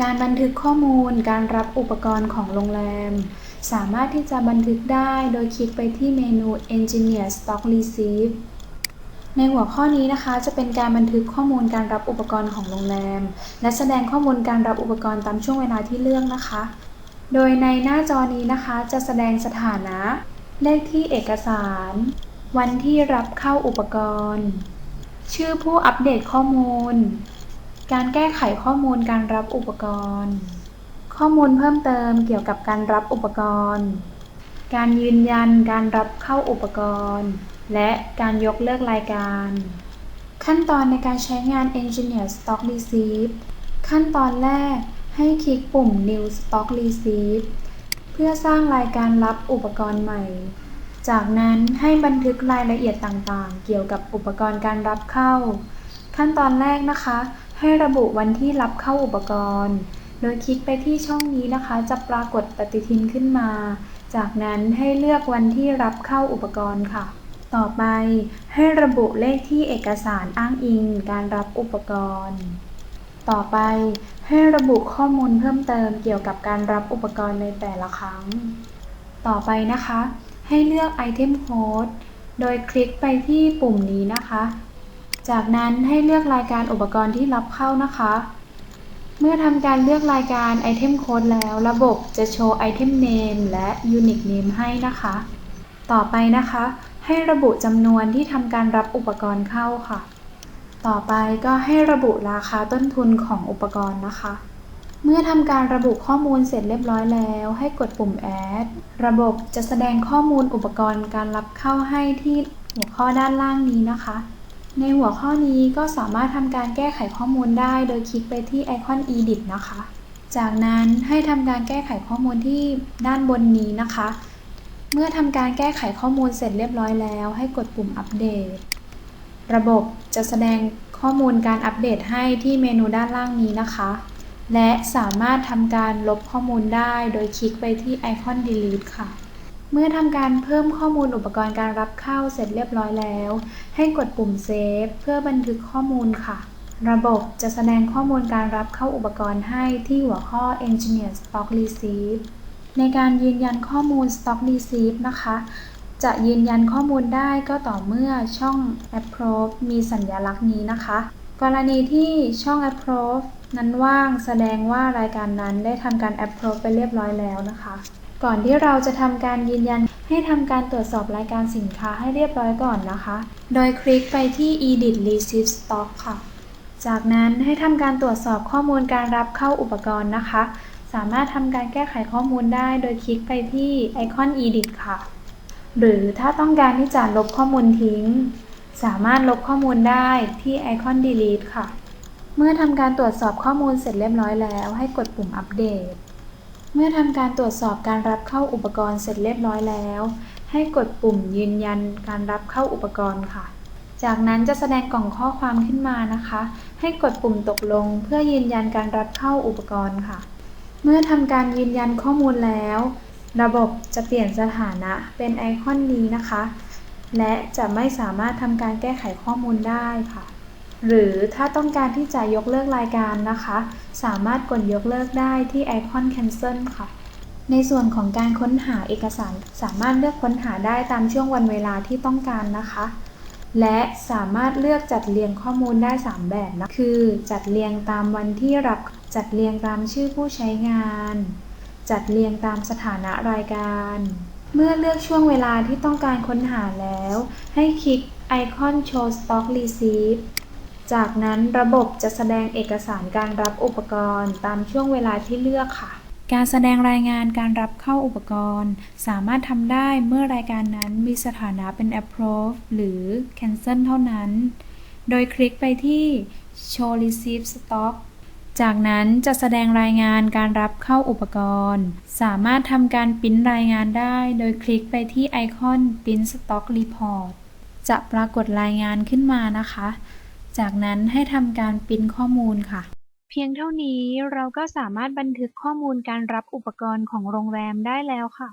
การบันทึกข้อมูลการรับอุปกรณ์ของโรงแรม สามารถที่จะบันทึกได้โดยคลิกไปที่เมนู Engineer Stock Receipt ในหัวข้อนี้นะคะจะเป็นการบันทึกข้อมูลการรับอุปกรณ์ของโรงแรม และแสดงข้อมูลการรับอุปกรณ์ตามช่วงเวลาที่เลือกนะคะ โดยในหน้าจอนี้นะคะ จะแสดงสถานะ เลขที่เอกสาร วันที่รับเข้าอุปกรณ์ ชื่อผู้อัปเดตข้อมูล การแก้ไขข้อมูลการรับอุปกรณ์ ข้อมูลเพิ่มเติมเกี่ยวกับการรับอุปกรณ์ การยืนยันการรับเข้าอุปกรณ์ และการยกเลิกรายการ ขั้นตอนในการใช้งาน Engineer Stock Receipt ขั้นตอนแรกให้คลิกปุ่ม New Stock Receipt เพื่อสร้างรายการรับอุปกรณ์ใหม่ จากนั้นให้บันทึกรายละเอียดต่างๆ เกี่ยวกับอุปกรณ์การรับเข้า ขั้นตอนแรกนะคะ ให้ระบุวันที่รับเข้าอุปกรณ์ โดยคลิกไปที่ช่องนี้นะคะ จะปรากฏปฏิทินขึ้นมา จากนั้นให้เลือกวันที่รับเข้าอุปกรณ์ค่ะ ต่อไปให้ระบุเลขที่เอกสารอ้างอิง การรับอุปกรณ์ ต่อไปให้ระบุข้อมูลเพิ่มเติมเกี่ยวกับการรับอุปกรณ์ในแต่ละครั้ง ต่อไปนะคะ ให้เลือก Item Code โดยคลิกไปที่ปุ่มนี้นะคะ จากนั้นให้เลือกรายการอุปกรณ์ที่รับเข้านะคะ เมื่อทำการเลือกรายการ Item Code แล้ว ระบบจะโชว์ Item Name และ Unique Name ให้นะคะ ต่อไปนะคะ ให้ระบุจำนวนที่ทำการรับอุปกรณ์เข้าค่ะ ต่อไปก็ให้ระบุราคาต้นทุนของอุปกรณ์นะคะ เมื่อทำการระบุข้อมูลเสร็จเรียบร้อยแล้ว ให้กดปุ่ม Add ระบบจะแสดงข้อมูลอุปกรณ์การรับเข้าให้ที่หัวข้อด้านล่างนี้นะคะ ในหัวข้อนี้ก็สามารถทำการแก้ไขข้อมูลได้โดยคลิกไปที่ไอคอน Edit นะคะ จากนั้นให้ทำการแก้ไขข้อมูลที่ด้านบนนี้นะคะ เมื่อทำการแก้ไขข้อมูลเสร็จเรียบร้อยแล้ว ให้กดปุ่มอัปเดต ระบบจะแสดงข้อมูลการอัปเดตให้ที่เมนูด้านล่างนี้นะคะ และสามารถทำการลบข้อมูลได้โดยคลิกไปที่ไอคอน Delete ค่ะ เมื่อทำการเพิ่มข้อมูลอุปกรณ์การรับเข้าเสร็จเรียบร้อยแล้ว ให้กดปุ่ม Save เพื่อบันทึกข้อมูลค่ะ ระบบจะแสดงข้อมูลการรับเข้าอุปกรณ์ให้ที่หัวข้อ Engineer Stock Receipt ในการยืนยันข้อมูล Stock Receipt นะคะ จะยืนยันข้อมูลได้ก็ต่อเมื่อช่อง Approve มีสัญลักษณ์นี้นะคะ กรณีที่ช่อง Approve นั้นว่างแสดงว่ารายการนั้นได้ทำการ Approve ไปเรียบร้อยแล้วนะคะ ก่อนที่เราจะทำการยืนยัน ให้ทำการตรวจสอบรายการสินค้าให้เรียบร้อยก่อนนะคะ โดยคลิกไปที่ Edit Receipt Stock ค่ะ จากนั้นให้ทำการตรวจสอบข้อมูลการรับเข้าอุปกรณ์นะคะ สามารถทำการแก้ไขข้อมูลได้โดยคลิกไปที่ไอคอน Edit ค่ะ หรือถ้าต้องการที่จะลบข้อมูลทิ้ง สามารถลบข้อมูลได้ที่ไอคอน Delete ค่ะ เมื่อทำการตรวจสอบข้อมูลเสร็จเรียบร้อยแล้ว ให้กดปุ่มอัปเดต มื่อทำการตรวจสอบการรับเข้าอุปกรณ์เสร็จเรียบร้อยแล้ว ให้กดปุ่มยืนยันการรับเข้าอุปกรณ์ค่ะ จากนั้นจะแสดงกล่องข้อความขึ้นมานะคะ ให้กดปุ่มตกลง เพื่อยืนยันการรับเข้าอุปกรณ์ค่ะ เมื่อทำการยืนยันข้อมูลแล้ว ระบบจะเปลี่ยนสถานะเป็นไอคอนนี้นะคะ และจะไม่สามารถทำการแก้ไขข้อมูลได้ค่ะ หรือถ้าต้องการที่จะยกเลิกรายการนะคะ สามารถกดยกเลิกได้ที่ไอคอน Cancel ค่ะ ในส่วนของการค้นหาเอกสาร สามารถเลือกค้นหาได้ตามช่วงวันเวลาที่ต้องการนะคะ และสามารถเลือกจัดเรียงข้อมูลได้ 3 แบบนะ คือจัดเรียงตามวันที่รับ จัดเรียงตามชื่อผู้ใช้งาน จัดเรียงตามสถานะรายการ เมื่อเลือกช่วงเวลาที่ต้องการค้นหาแล้ว ให้คลิกไอคอน Show Stock Receipt จากนั้นระบบจะแสดงเอกสารการรับอุปกรณ์ ตามช่วงเวลาที่เลือกค่ะ การแสดงรายงานการรับเข้าอุปกรณ์ สามารถทำได้เมื่อรายการนั้นมีสถานะเป็น approve หรือ cancel เท่านั้น โดยคลิกไปที่ show receipt stock จากนั้นจะแสดงรายงานการรับเข้าอุปกรณ์ สามารถทำการปริ้นรายงานได้ โดยคลิกไปที่ไอคอน print stock report จะปรากฏรายงานขึ้นมานะคะ จากนั้นให้ทำการปริ้นข้อมูลค่ะ เพียงเท่านี้เราก็สามารถบันทึกข้อมูลการรับอุปกรณ์ของโรงแรมได้แล้วค่ะ